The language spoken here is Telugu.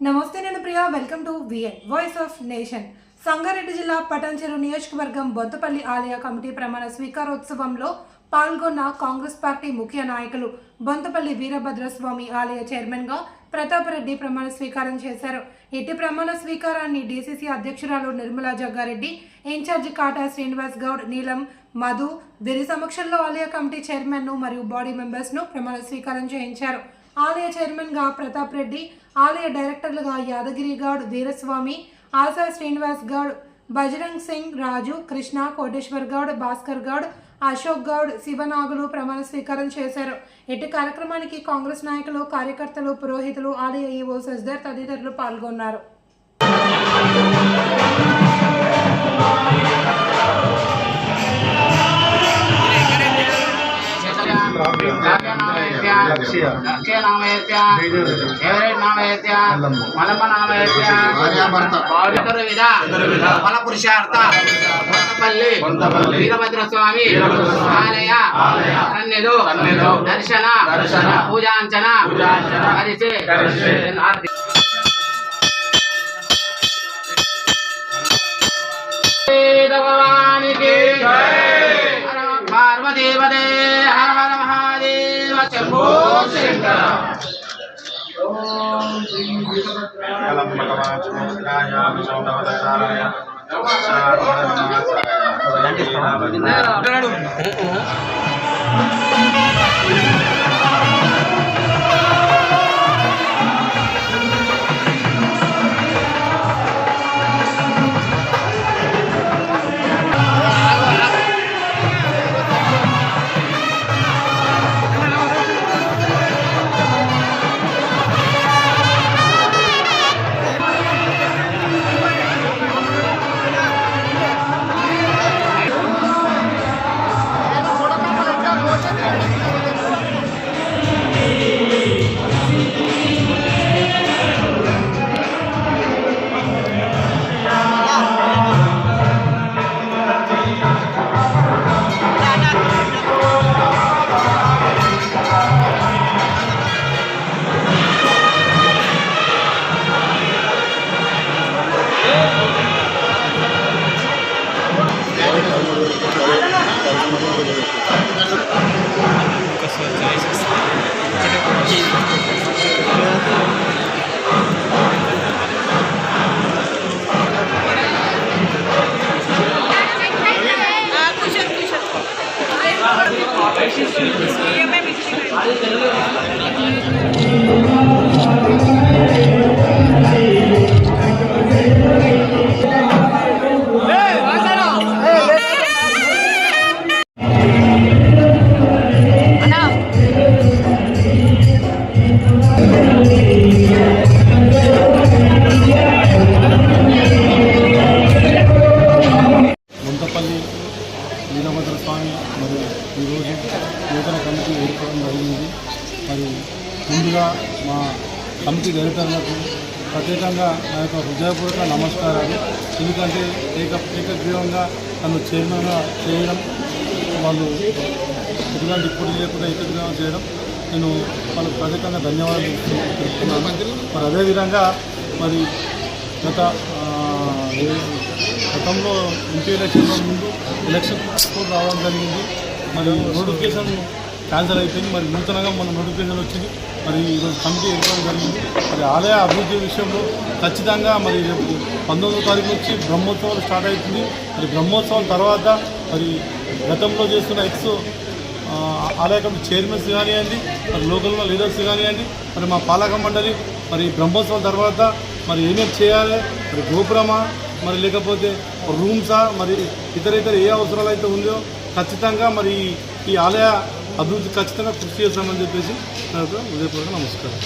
నమస్తే నేను Priya welcome to V N voice of nation Sangareddy జిల్లా పటాన్చెరు నియోజకవర్గం బొంతపల్లి ఆలయ కమిటీ ప్రమాణ స్వీకారోత్సవంలో పాల్గొన్న కాంగ్రెస్ పార్టీ ముఖ్య నాయకులు బొంతపల్లి వీరభద్రస్వామి ఆలయ చైర్మన్గా ప్రతాపరెడ్డి ప్రమాణ స్వీకారం చేశారు. ఎట్టి ప్రమాణ స్వీకారాన్ని డీసీసీ అధ్యక్షురాలు నిర్మలా జగ్గారెడ్డి ఇన్ఛార్జి కాటా శ్రీనివాస్ గౌడ్ నీలం మధు వీరి సమక్షంలో ఆలయ కమిటీ చైర్మన్ను మరియు బాడీ మెంబర్స్ను ప్రమాణ స్వీకారం చేయించారు. ఆలయ చైర్మన్గా ప్రతాప్ రెడ్డి ఆలయ డైరెక్టర్లుగా యాదగిరి గౌడ్ వీరస్వామి ఆశా శ్రీనివాస్ గౌడ్ బజరంగ్ సింగ్ రాజు కృష్ణ కోటేశ్వర్ గౌడ్ భాస్కర్ గౌడ్ అశోక్ గౌడ్ శివనాగులు ప్రమాణ స్వీకారం చేశారు. ఇటు కార్యక్రమానికి కాంగ్రెస్ నాయకులు కార్యకర్తలు పురోహితులు ఆలయ ఈవో సజ్దర్ తదితరులు పాల్గొన్నారు. వీరభద్ర స్వామి ఆలయ సన్నిధు దర్శన పూజాంచన భగవానికి పార్వదేవదే హర. శంభో శంకర. ముంతపల్లి ముందుగా మా కమిటీ డైరెక్టర్లకు ప్రత్యేకంగా నా యొక్క హృదయపూర్వక నమస్కారాలు. ఎందుకంటే ఏక ఏకగ్రీవంగా నన్ను చైర్మన్గా చేయడం వాళ్ళు ఎటువంటి ఇప్పుడు లేకుండా ఏకగ్రీవం చేయడం నేను వాళ్ళకు ప్రత్యేకంగా ధన్యవాదాలు తెలుపుతున్నాను. మరి అదేవిధంగా మరి గత గతంలో ఎంపీ ఎలక్షన్ల ముందు ఎలక్షన్ రావడం జరిగింది. మరి నోటిఫికేషన్ క్యాన్సర్ అయిపోయింది. మరి నూతనంగా మన నోటిఫికేషన్ వచ్చింది. మరి ఈరోజు కమిటీ ఏర్పాటు జరిగింది. మరి ఆలయ అభివృద్ధి విషయంలో ఖచ్చితంగా మరి రేపు పంతొమ్మిదో తారీఖు నుంచి బ్రహ్మోత్సవాలు స్టార్ట్ అవుతుంది. మరి బ్రహ్మోత్సవం తర్వాత మరి గతంలో చేస్తున్న ఎక్స్ ఆలయ కమిటీ చైర్మన్స్ కానివ్వండి మరి లోకల్లో లీడర్స్ కానివ్వండి మరి మా పాలక మండలి మరి బ్రహ్మోత్సవం తర్వాత మరి ఏమేమి చేయాలి మరి గోపురమా మరి లేకపోతే రూమ్సా మరి ఇతర ఇతర ఏ అవసరాలు అయితే ఉందో ఖచ్చితంగా మరి ఈ ఆలయ అభివృద్ధి ఖచ్చితంగా కృషి చేస్తామని చెప్పేసి నాకు ఉదయపూర్వక నమస్కారం.